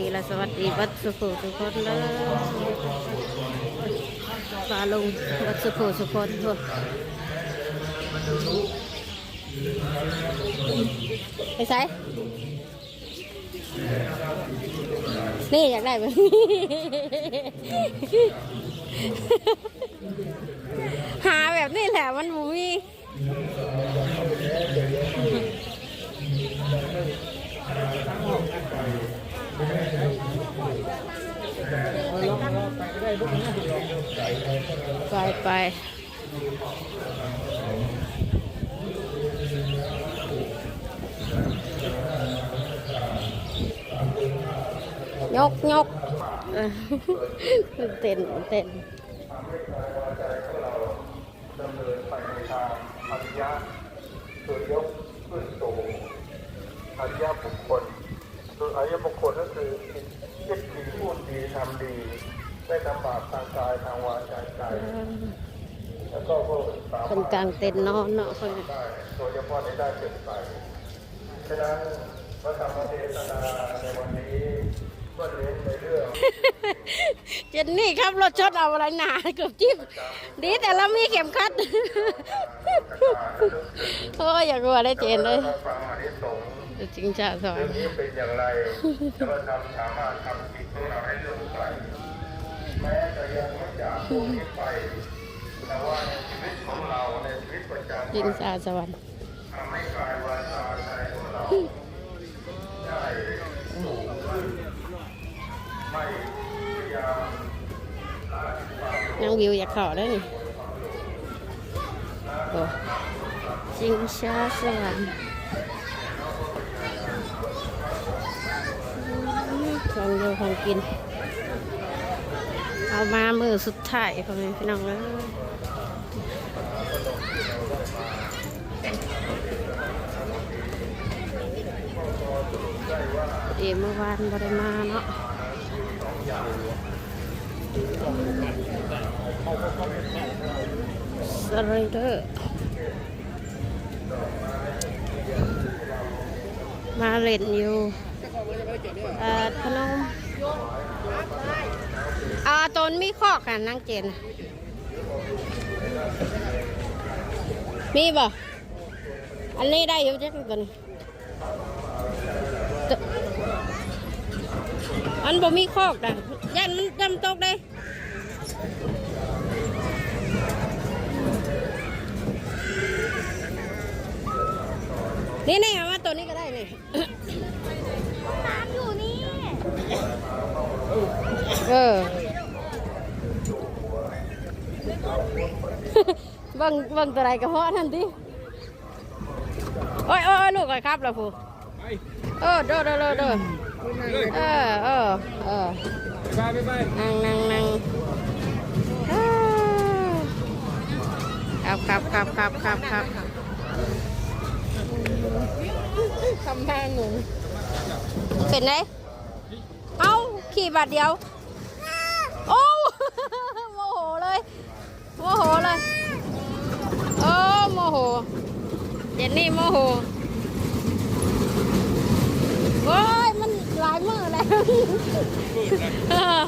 ดีและสวัสดีวัดสุขทุกคนเลยฟาลุงวัดสุขทุกคนทุกไปใส่นี่อยากได้แบบนี้หาแบบนี้แหละมันบุมี ไป ยกยกเต้นเต้นดำเนินไปในทางอริยะโดยยกขึ้นสู่อริยะบุคคลโดยอริยบุคคลก็คือคิดดีพูดดีทำดี ได้ทำบาปทางกายทางวาจาใจแล้วก็พวกสามารถเป็นกลางเต้นนอนเนาะคนได้โดยเฉพาะในด้านจิตใจฉะนั้นพระธรรมเทศนาในวันนี้ก็เน้นในเรื่องเจนนี่ครับรถชดเอาอะไรหนาเกือบจิ้มดีแต่เรามีเข็มขัดโอ้ยอยากรู้อะไรเจนเลยฟังอนิสงส์จริงจ้าสอนเรื่องนี้เป็นอย่างไรจะมาทำสามารถทำจิตของเราให้เยังไม่จากตรงนี้ไปแต่ว่าในชีวิตของเราในชีวิตประจำจริงวันจ้าสวรรค์ทำให้กายวาจาใจของเราได้สูงขึ้นไม่พยายามละความนางวิวอยากเขอได้นี่โอ้จริงชาสวรรค์ของโยของกิน เอามามือสุดท้ายพ่อแม่พี่น้องเลยเอเมื่อวานบริมาเนาะสไลเดอร์มาเล่นอยู่พนม อ่าตนมีข้อกันนั่งเจน มีบ่ อันนี้ได้อยู่จักตัวนี้อันบ่มีข้อกันยันมันจำตกได้นี่นี่เอามาตัวนี้ก็ได้นี่น้ำอยู่นี่ เออเบิ่งเบิ่งตัวใดก็เพาะนั่นดิโอ้ยโอ้ยลูกก่อยครับแล้วผู้เออเด้อเด้อเด้อเด้อเออเออเออไปไปไปนั่งนั่งนั่งอ้าวครับครับครับครับครับครับทำแพงหนูเป็นไงเอ้าขี่บาทเดียวโอ้โโหเลยโมโหเลยโอ้โมโหเจนนี่โมโหโอ้ยมันหลายมือแล้วเออ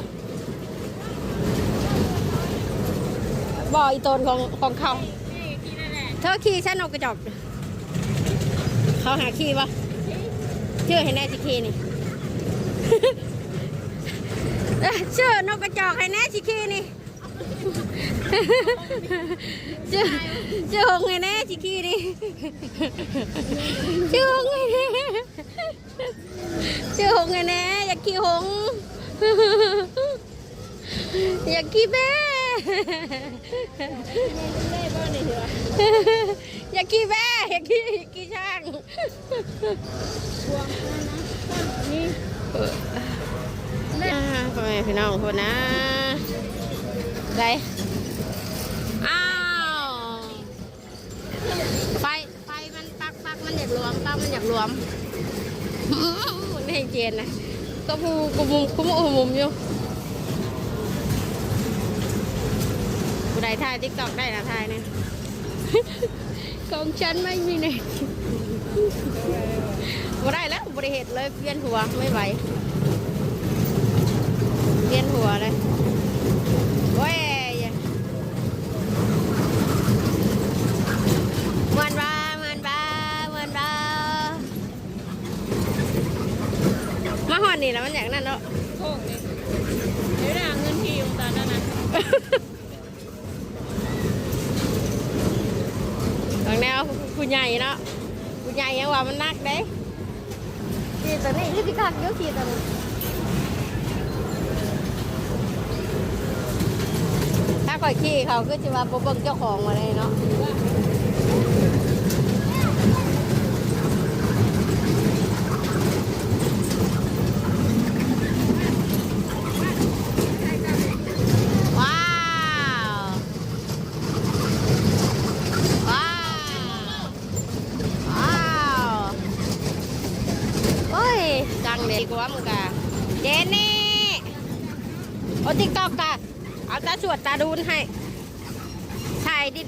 บ่ออีตนของของเขาเธอขี่ฉันเอากระจอกเขาหาขี่ปะเชื่อให้แน่สิขี่นี่เชื่อนกกระจอกให้แน่ชิคีนี่ ชื่อชื่อหงให้แน่ชิคีนี่ชื่อหงให้แน่ชื่อหงให้แน่อยากขี่หงอยากขี่แม่อยากขี่แม่อยากขี่อยากขี่ช่างอ่าพ่อแม่พี่น้องคนนะ ได้อ้าว ไฟ ไฟมันปักปักมันอยากรวมปักมันอยากรวมอืมันให้เจนนะก็มูกุมุมกุมุมุมอยู่ผู้ใดถ่ายติ๊กตอกได้นะถ่ายเนี่ยของฉันไม่มีเน็ตบ่ได้แล้วบริเหตุเลยเวียนหัวไม่ไหวเวียนหัวเลยโอ้ยมันบ้ามันบ้ามันบ้า นี่แล้วมันอย่างนั้นเนาะโค้งเลยเดี๋ยวได้เงินที่อยู่ตอนนั้นนะตรงแนวผู้ใหญ่เนาะผู้ใหญ่ยังว่ามันนักเด้ขี่ตัวนี้คือพี่กักเยอะขี่ตัวนี้ถ้าก่อยขี่เขาก็จะว่าบ่เบิ่งเจ้าของมาเลยเนาะว้าว ว้าว ว้าวโอ้ยจังเด็กว่ามึงกะเจนนี่โอ้ติ๊กตอกกะเอาตา สวดตาดูนให้ถ่ายดิ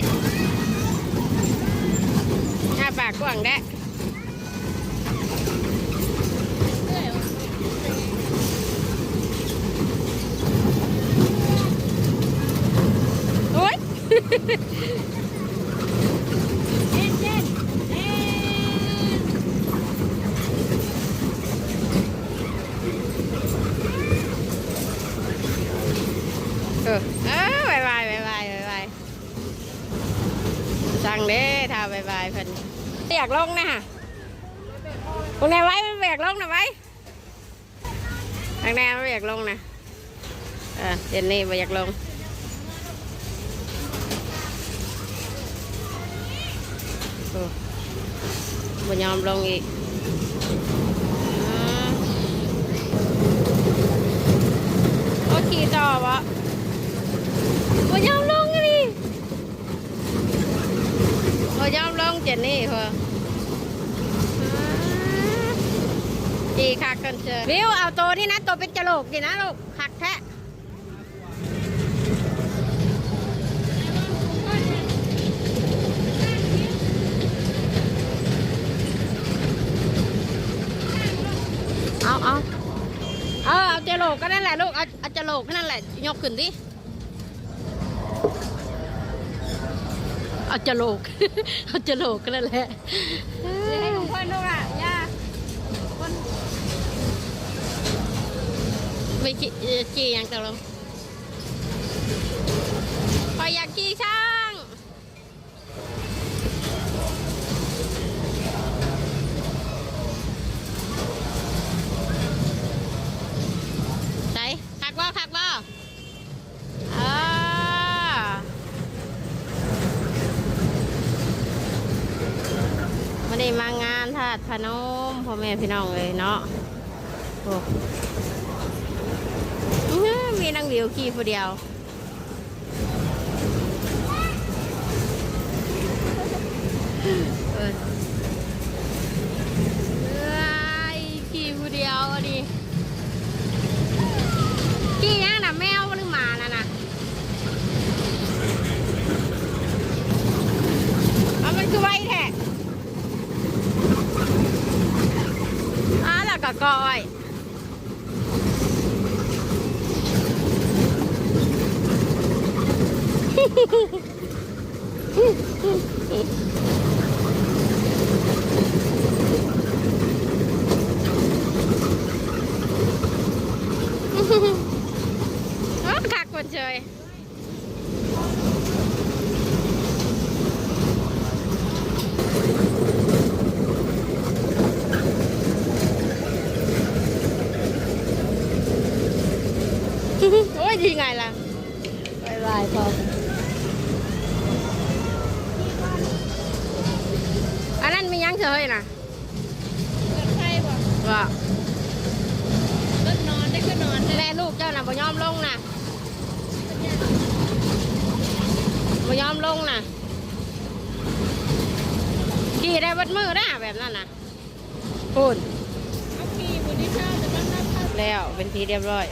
หน้าปากกว้างแด้โอ้ย เจนเจนเจน เออบายบายบายบายบายบายสั่งเด้ท่าบายบายเพิ่นเรียกลงนะฮะตรงไหนไว้มันเรียกลงนะไว้ทางแนวเรียกลงนะเออเจนนี่ไปอยากลงบ่ยอมลงอีกโอ้ขี่ต่อวะ บ่ยอมลงอะดิบ่ยอมลงเจนนี่เหรอจีคักกันเชยวิวเอาตัวนี่นะตัวเป็นจโลกดินะลูกคักแท้เอาเอาเออเอาเจโลกก็นั่นแหละลูกเอาเอาเจโลกก็นั่นแหละยกขึ้นดิ เอาจะโลก เอาจะโลกก็นั่นแหละให้ของเพื่อนดูอะย่าไม่จีเอ่อจียังตกลงพออยากจีช่าาดพนมพ่อแม่พี่น้องเลยเนาะโอ้มีนางวิวขี่ผู้เดียวเออขี่ผู้เดียวดิขี่ยังนะแมวหรือหมาน่ะนะเอามันคือไวแท้ อ่าแล้วก็ก้อยคักคนเชย โอ้ยดีไงล่ะบายบายพออันนั้นมียังเฉยนะเปิดไฟบ่ว่าเลิกนอนได้ก็นอนได้แม่ลูกเจ้าน่ะบ่ยอมลงนะบ่ยอมลงนะขี่ได้วัดมือนะแบบนั้นนะพูดเอาขี่บุญที่ข้าวแต่บ้านน้าข้าวแล้วเป็นทีเรียบร้อย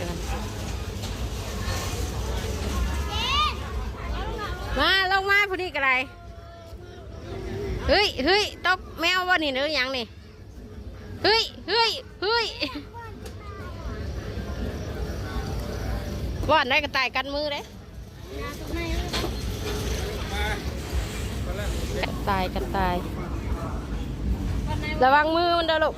มาลงมาพอดีกระไรเฮ้ยเฮ้ยตบแมววันนี้เนือยังนี่เฮ้ยเฮ้ยเฮ้ยว่านได้กระต่ายกันมือเลยกระต่ายกระต่ายระวังมือมันเด้อลูก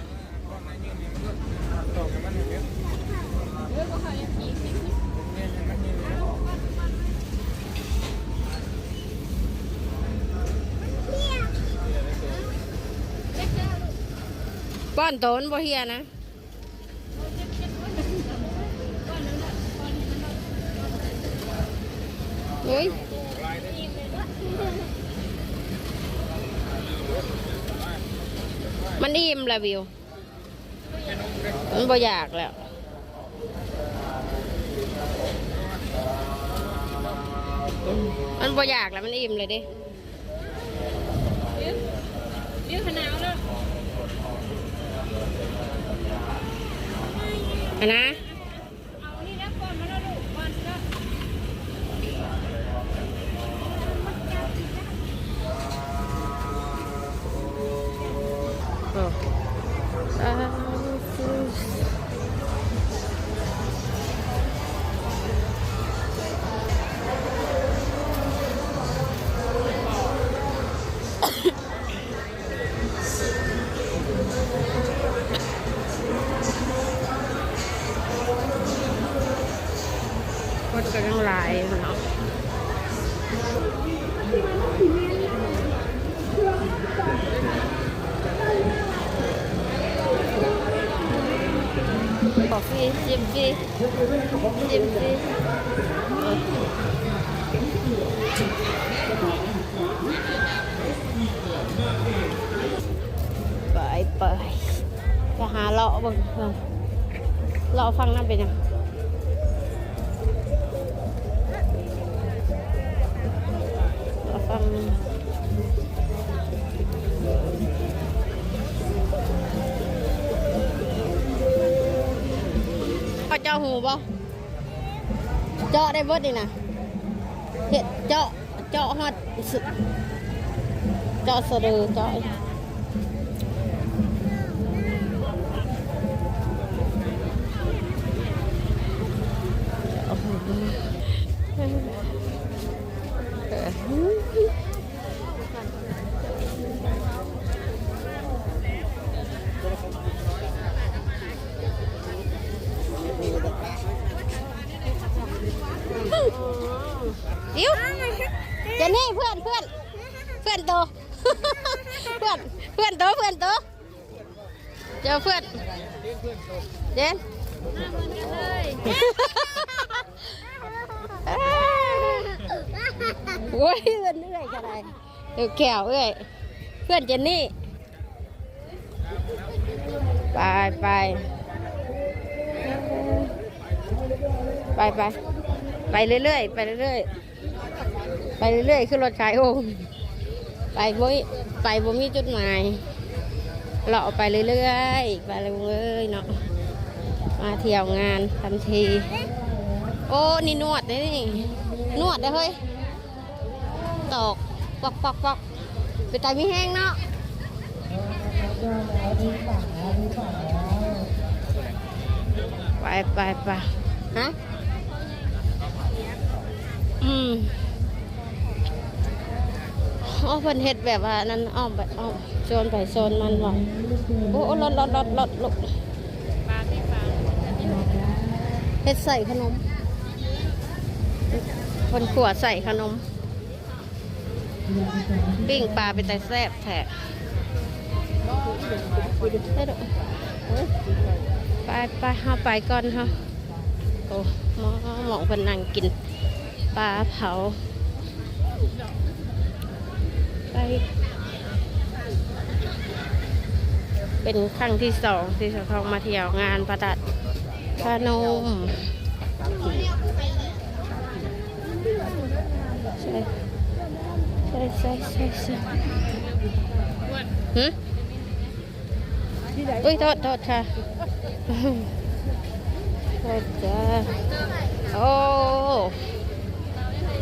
ป้อนโตนบ่เฮียนะเฮ้ยมันอิ่มแล้ววิว มันบ่อยากแล้วมันบ่อยากแล้วมันอิ่มเลยดิ เรียกขนาวแล้ว อันนะเอานี่แล้วก่อนมาลูกก่อนแล้วโอ้ เลาะเบิ่งเบิ่งเลาฟังนั่นเป็นยังเลาฟังเขาเจ้าหูบ่เจาะได้เบิดนี่นะเห็ดเจาะเจาะฮอดสุดเจาะสะดือเจาะ โอ้ยเพื่อนเอื้อยกันไรเออแก้วเอื้อยเพื่อนเจนนี่ ไปไปไปไปไปเรื่อยๆไปเรื่อยๆไปเรื่อยๆขึ้นรถขายโอ่งไปบ่มีไปบ่มีจุดหมายเราไปเรื่อยๆไปเรื่อยเนาะมาเที่ยวงานทันที โอ้นี่นวดนี่นวดเลยเฮ้ย ตอกปอกปอกปอกไปตายมีแห้งเนาะไปไปไปฮะอืมอ๋อพิ่นเฮ็ดแบบว่านั้นอ้อมไปอ้อมโซนไปโซนมันว่ะโอ้รถรถรถรถรถปลาที่ปลาเฮ็ดใส่ขนมคนขวดใส่ขนม ปิ้งปลาเป็นแต่แซ่บแท้ไปไปห้าไปก่อนฮะโอ้หมอหมองเพิ่นนั่งกินปลาเผา ไป เป็นครั้งที่สองที่สะทองมาเที่ยวงานประดัดพนมใช่ ใช่ใช่ใช่ใช่หืมอุ้ยโทษโทษค่ะโทษจ้าโอ้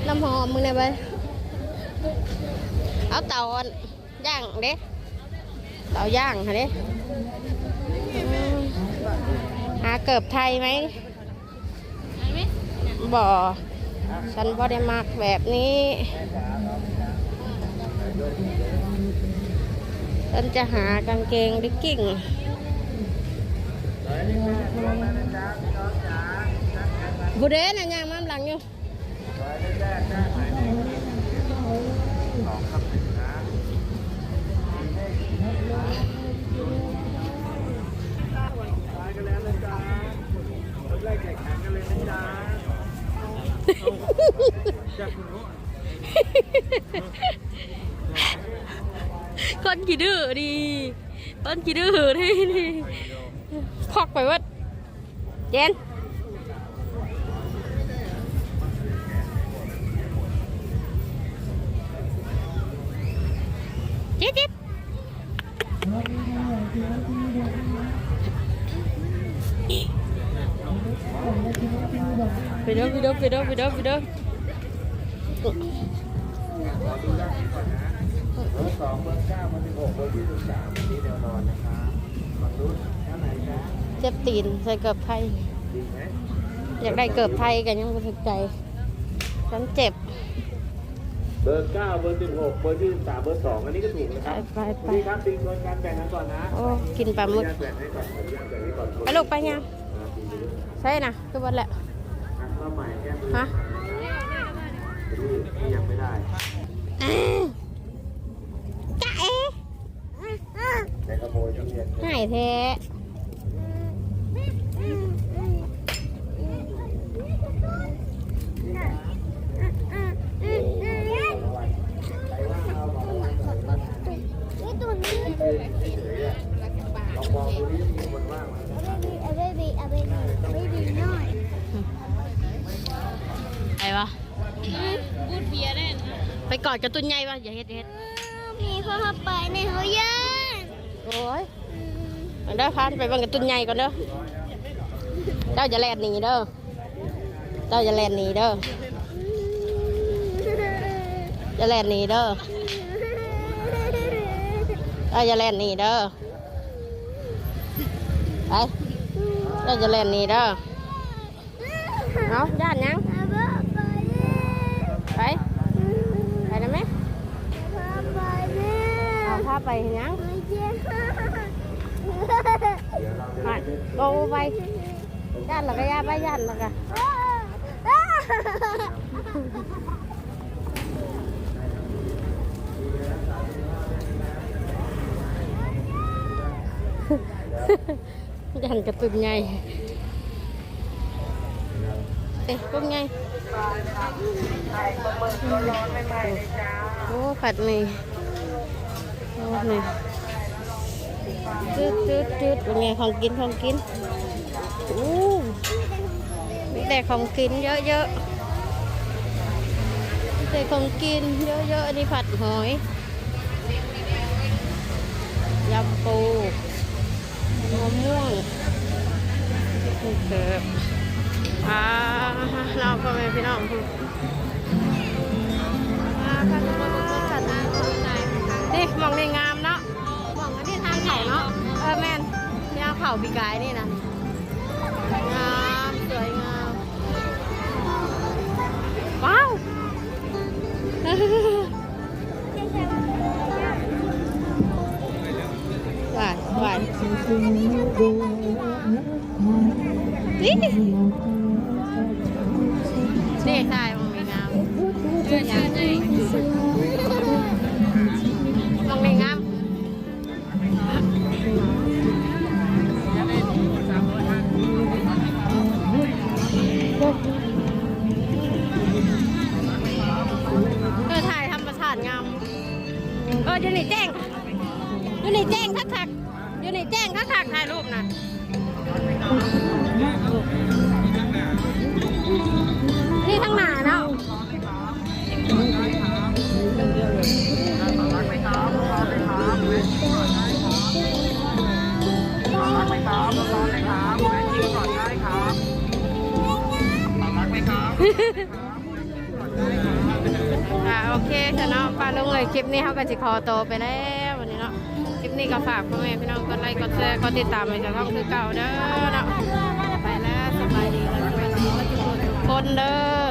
น้ำหอมมึงเนี่ยไปเอาเตาอันย่างเด้เตาย่างค่ะเด้อืมหาเกิบไทยไหมไหนไหมบบ่ฉันบ่ได้มักแบบนี้ ฉันจะหากางเกงดิกกิ้งบุเดนน่ะย่างมามหลังอยู่ con kỳ đưa đi con kỳ đưa đi đi khoác phải mất chen chết chết về đâu về đâu về đâu về đâu về đâu เบอร์ สองเบอร์เก้าเบอร์สิบหกเบอร์ยี่สิบสามนี่แนวนอนนะครับฝั่งนู้นแค่ไหนจ๊ะเจ็บตีนใส่เกือบไทย ดีไหมอยากได้เกือบไทยกันยังไม่ถึกใจ ฉันเจ็บ เบอร์เก้าเบอร์สิบหกเบอร์ยี่สิบสามเบอร์สองอันนี้ก็ถูกนะไปครับไปไปดีครับตีคนกันแบ่งกันก่อนนะโอ้ กินปลาหขอมึอกนุญาตแบ่งให้ก่อนขออนุญาตแบ่งให้ก่อนไปลูกไปยังอ่าตีไปด้วยนะใช่นะคือวันแหละอะข้าวใหม่แก้มือฮะนี่นี่ยังไม่ได้จ้าเอ๋ แต่ขโมยทุเรียน หาย แท้ไอ้วะบูดเบียร์ได้นะไปกอดกระตุ้นใหญ่ปะอย่าเฮ็ดอย่าเฮ็ดมีพ่อไปในเขาย่านโอ้ย มันได้พาไปบังกระตุ้นใหญ่ก่อนเด้อเจ้าจะแลนหนีเด้อเจ้าจะแลนหนีเด้อจะแลนหนีเด้อเจ้าจะแลนหนีเด้อไปเจ้าจะแลนหนีเด้อเอาย่านยังไปไปได้ไหมเอาพาไปเห็นยังไปโกไปย่านหรอกก็ย่าไปย่านหรอกก็ย่านกระตุ้นใหญ่เอ๊ะตุ้นใหญ่โอ้ผัดหมีโอ้นี่ จืดจืดจืดเป็นไงของกินของกินอู้มีแต่ของกินเยอะๆมีแต่ของกินเยอะๆอันนี้ผัดหอยยำปูมะม่วงนี่เกิดอ่าเราก็เป็นพี่น้องคุณมากันนะนี่มองในงามเนาะม อแม่นยาเขาปีกายนี่นะงามสวยงาม ว้าวหวานหวานนี่นี่ นแจ้งคักคักถ่ายรูปนะนี่ทั้งหนาเนาะอ่าโอเคค่ะเนาะป้าลงเลยคลิปนี้เขาก็จะขอโตไปแล้ว นี้ก็ฝากพ่อแม่พี่น้องกดไลค์กดแชร์กดติดตามไปจากช่องคือเก่าเด้อเนาะไปแล้วสบายดีแล้วไปทุกคนเด้อ